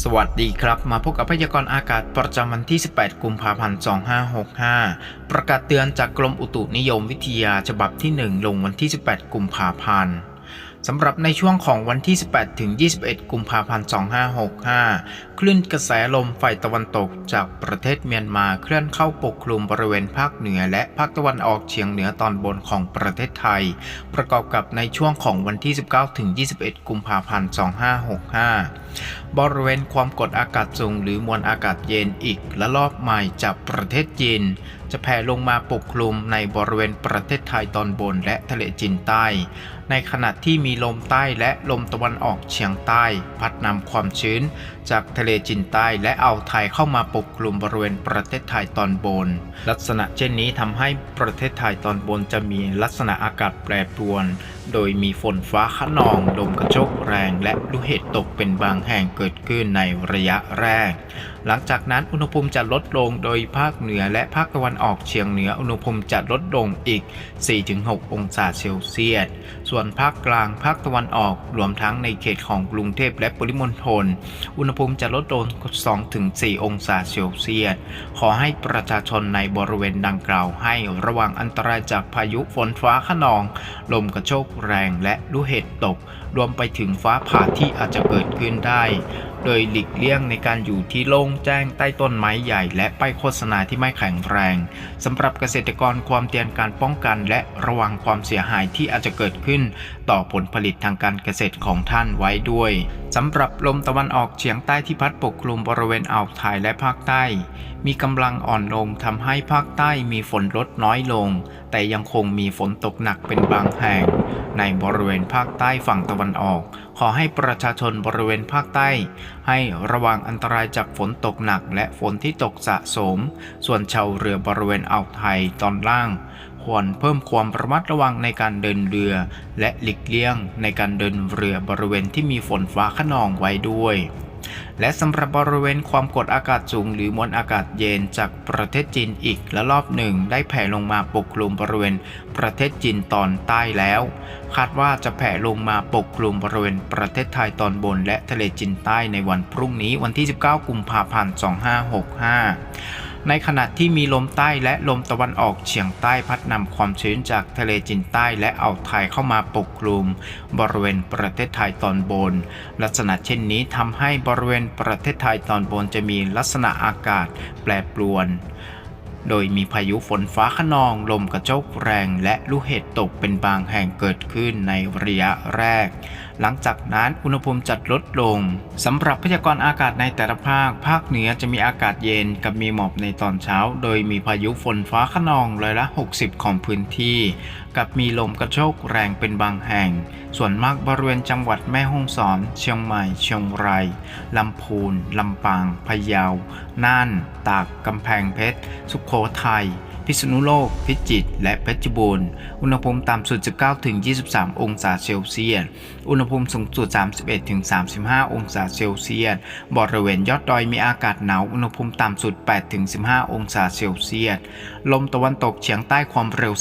สวัสดีครับ มาพบกับพยากรณ์อากาศประจำวันที่ 18 กุมภาพันธ์ 2565 ประกาศเตือนจากกรมอุตุนิยมวิทยาฉบับที่ 1 ลงวันที่ 18 กุมภาพันธ์สำหรับในช่วงของวันที่ 18 ถึง 21 กุมภาพันธ์ 2565 คลื่นกระแสลมฝ่ายตะวันตกจากประเทศเมียนมาเคลื่อนเข้าปกคลุมบริเวณภาคเหนือ และภาคตะวันออกเฉียงเหนือตอนบนของประเทศไทย ประกอบกับในช่วงของวันที่ 19ถึง21 กุมภาพันธ์ 2565 บริเวณความกดอากาศสูงหรือมวลอากาศเย็นอีกละลอกใหม่จากประเทศจีนจะแผ่ลงมาปกคลุมในบริเวณประเทศไทยตอนบนและทะเลจีนใต้ ในขณะที่มีลมใต้และลมตะวันออกเฉียงใต้ พัดนำความชื้นจากทะเลจีนใต้และอ่าวไทยเข้ามาปกคลุมบริเวณประเทศไทยตอนบน ลักษณะเช่นนี้ทำให้ประเทศไทยตอนบนจะมีลักษณะอากาศแปรปรวนโดยมีฝนฟ้าขนองลมกระโชกแรงและลูกเห็บตกเป็นบางแห่งเกิดขึ้นในระยะแรก หลังจากนั้นอุณหภูมิจะลดลงโดยภาคเหนือและภาคตะวันออกเฉียงเหนืออุณหภูมิจะลดลงอีก 4-6 องศาเซลเซียส ส่วนภาคกลางภาคตะวันออกรวมทั้งในเขตของกรุงเทพและปริมณฑลอุณหภูมิจะลดลง 2-4 องศาเซลเซียส ขอให้ประชาชนในบริเวณดังกล่าวให้ระวังอันตรายจากพายุฝนฟ้าขนอง ลมกระโชกแรงและลูกเห็บตก รวมไปถึงฟ้าผ่าที่อาจจะเกิดขึ้นได้ โดยหลีกเลี่ยงในการอยู่ที่โล่งแจ้งใต้ต้นไม้ใหญ่ และป้ายโฆษณาที่ไม่แข็งแรงสำหรับเกษตรกรความเตือนการป้องกัน และระวังความเสียหายที่อาจจะเกิดขึ้น ต่อผลผลิตทางการเกษตรของท่านไว้ด้วยสำหรับลมตะวันออกเฉียงใต้ที่พัดปกคลุมบริเวณอ่าวไทยและภาคใต้ มีกำลังอ่อนลงทำให้ภาคใต้มีฝนลดน้อยลง แต่ยังคงมีฝนตกหนักเป็นบางแห่ง ในบริเวณภาคใต้ฝั่งตะวันออกขอให้ประชาชนบริเวณภาคใต้ ให้ระวังอันตรายจากฝนตกหนักและฝนที่ตกสะสม ส่วนชาวเรือบริเวณอ่าวไทยตอนล่าง ควรเพิ่มความระมัดระวังในการเดินเรือ และหลีกเลี่ยงในการเดินเรือบริเวณที่มีฝนฟ้าขนองไว้ด้วย และสำหรับบริเวณความกดอากาศสูงหรือมวลอากาศเย็นจากประเทศจีนอีกและรอบหนึ่งได้แผ่ลงมาปกคลุมบริเวณประเทศจีนตอนใต้แล้ว คาดว่าจะแผ่ลงมาปกคลุมบริเวณประเทศไทยตอนบน และทะเลจีนใต้ในวันพรุ่งนี้วันที่ 19 กุมภาพันธ์ 2565 ในขณะที่มีลมใต้และลมตะวันออกเฉียงใต้พัดนำความชื้นจากทะเลจีนใต้และอ่าวไทยเข้ามาปกคลุม บริเวณประเทศไทยตอนบน ลักษณะเช่นนี้ทำให้บริเวณประเทศไทยตอนบนจะมีลักษณะอากาศแปรปรวน โดยมีพายุฝนฟ้าขนองลมกระโชกแรงและลูกเห็บตกเป็นบางแห่งเกิดขึ้นในระยะแรก หลังจากนั้นอุณหภูมิจัดลดลงสำหรับพยากรณ์อากาศในแต่ละภาค ภาคเหนือจะมีอากาศเย็นกับมีหมอกในตอนเช้า โดยมีพายุฝนฟ้าขนองร้อยละ 60 ของพื้นที่ กับมีลมกระโชกแรงเป็นบางแห่ง ส่วนมากบริเวณจังหวัดแม่ฮ่องสอน เชียงใหม่ เชียงรายลำพูนลำปางพะเยา น่าน ตากกำแพงเพชร สุขโขทัย พิษณุโลก พิจิตร และเพชรบูรณ์ อุณหภูมิต่ำสุด 19-23 องศาเซลเซียส อุณหภูมิสูงสุด 31-35 องศาเซลเซียส บริเวณยอดดอยมีอากาศหนาว อุณหภูมิต่ำสุด 8-15 องศาเซลเซียส ลมตะวันตกเฉียงใต้ความเร็ว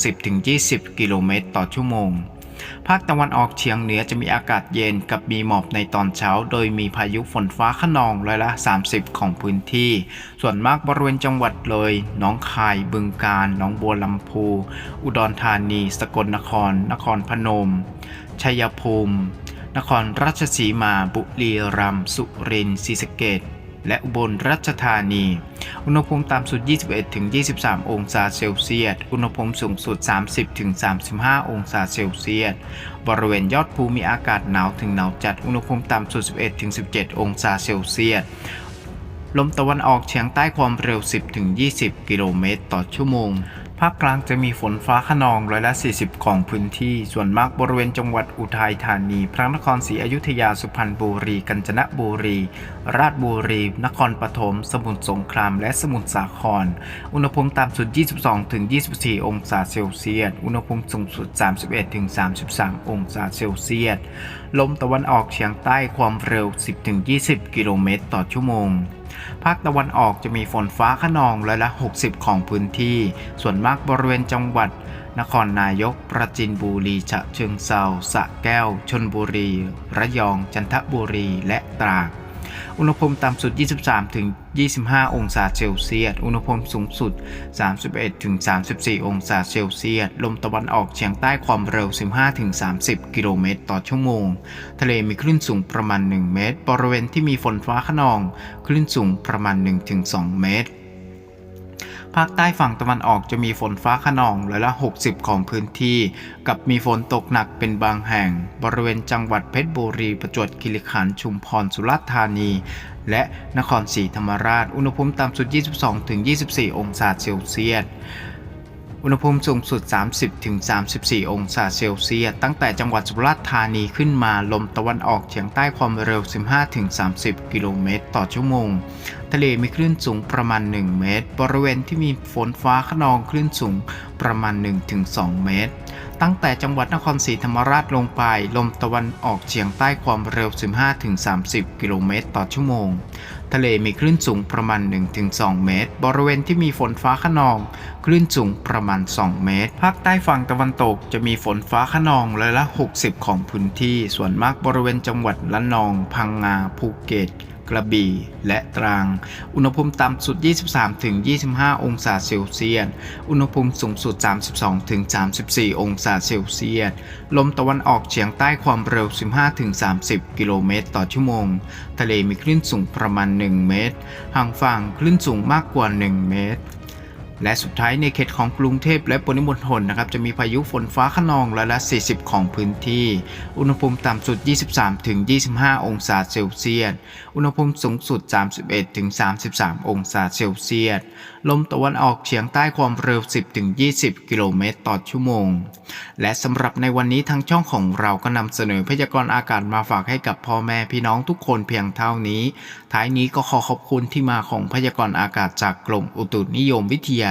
10-20 กิโลเมตรต่อชั่วโมง ภาคตะวันออกเฉียงเหนือจะมีอากาศเย็นกับมีหมอกในตอนเช้า โดยมีพายุฝนฟ้าขนองร้อยละ 30 ของพื้นที่ ส่วนมากบริเวณจังหวัดเลยหนองคาย บึงกาฬหนองบัวลำพู อุดรธานี สกลนคร นครพนม ชัยภูมิ นครราชสีมา บุรีรัมย์ สุรินทร์ศรีสะเกษ และอุบลราชธานี อุณหภูมิต่ำสุด 21-23 องศาเซลเซียส อุณหภูมิสูงสุด 30-35 องศาเซลเซียส บริเวณยอดภูมีอากาศหนาวถึงหนาวจัด อุณหภูมิต่ำสุด 11-17 องศาเซลเซียสลมตะวันออกเฉียงใต้ความเร็ว 10-20 กิโลเมตรต่อชั่วโมง ภาคกลางจะมีฝนฟ้าขนองร้อยละ40 ของพื้นที่ ส่วนมากบริเวณจังหวัดอุทัยธานี พระนครศรีอยุธยา สุพรรณบุรี กาญจนบุรี ราชบุรี นครปฐม สมุทรสงคราม และสมุทรสาคร อุณหภูมิต่ำสุด 22-24 องศาเซลเซียส อุณหภูมิสูงสุด 31-33 องศาเซลเซียส ลมตะวันออกเฉียงใต้ความเร็ว 10-20 กิโลเมตรต่อชั่วโมง ภาคตะวันออกจะมีฝนฟ้าขนองร้อยละ 60 ของพื้นที่ ส่วนมากบริเวณจังหวัด นครนายก ประจินบุรีฉะเชิงเซาสะแก้ว ชนบุรี ระยอง จันทบุรี และตราด อุณหภูมิต่ำสุด 23 ถึง 25 องศาเซลเซียส อุณหภูมิสูงสุด 31 ถึง 34 องศาเซลเซียส ลมตะวันออกเฉียงใต้ความเร็ว 15 ถึง 30 กิโลเมตรต่อชั่วโมง ทะเลมีคลื่นสูงประมาณ 1 เมตร บริเวณที่มีฝนฟ้าขนอง คลื่นสูงประมาณ 1-2 เมตร ภาคใต้ฝั่งตะวันออกจะมีฝนฟ้าขนองร้อยละ 60 ของพื้นที่ กับมีฝนตกหนักเป็นบางแห่ง บริเวณจังหวัดเพชรบุรี ประจวบคีรีขันธ์ชุมพรสุราษฎร์ธานี และนครศรีธรรมราช อุณหภูมิต่ำสุด 22-24 องศาเซลเซียส อุณหภูมิสูงสุด 30-34 องศาเซลเซียส ตั้งแต่จังหวัดสุราษฎร์ธานีขึ้นมา ลมตะวันออกเฉียงใต้ความเร็ว 15-30 กิโลเมตร ต่อชั่วโมง ทะเลมีคลื่นสูงประมาณ 1 เมตร บริเวณที่มีฝนฟ้าขนองคลื่นสูงประมาณ 1-2 เมตร ตั้งแต่จังหวัดนครศรีธรรมราชลงไป ลมตะวันออกเฉียงใต้ความเร็ว 15-30 กิโลเมตร ต่อชั่วโมง ทะเลมีคลื่นสูงประมาณ 1-2 เมตร บริเวณที่มีฝนฟ้าขนอง คลื่นสูงประมาณ 2 เมตร ภาคใต้ฝั่งตะวันตกจะมีฝนฟ้าขนองร้อยละ 60 ของพื้นที่ ส่วนมากบริเวณจังหวัดละนอง พังงา ภูเก็ต กระบี่ และตรัง อุณหภูมิต่ำสุด 23-25 องศาเซลเซียส อุณหภูมิสูงสุด 32-34 องศาเซลเซียส ลมตะวันออกเฉียงใต้ความเร็ว 15-30 กิโลเมตรต่อชั่วโมง ทะเลมีคลื่นสูงประมาณ 1 เมตร ห่างฝั่งคลื่นสูงมากกว่า 1 เมตร และสุดท้ายในเขตของกรุงเทพและปริมณฑลนะครับจะมีพายุฝนฟ้าขนองร้อยละ 40 ของพื้นที่ อุณหภูมิต่ำสุด 23-25 องศาเซลเซียส อุณหภูมิสูงสุด 31-33 องศาเซลเซียส ลมตะวันออกเฉียงใต้ความเร็ว 10-20 กิโลเมตรต่อชั่วโมง และสำหรับในวันนี้ทางช่องของเราก็นำเสนอพยากรณ์อากาศมาฝากให้กับพ่อแม่พี่น้องทุกคนเพียงเท่านี้ ท้ายนี้ก็ขอขอบคุณที่มาของพยากรณ์อากาศจากกรมอุตุนิยมวิทยา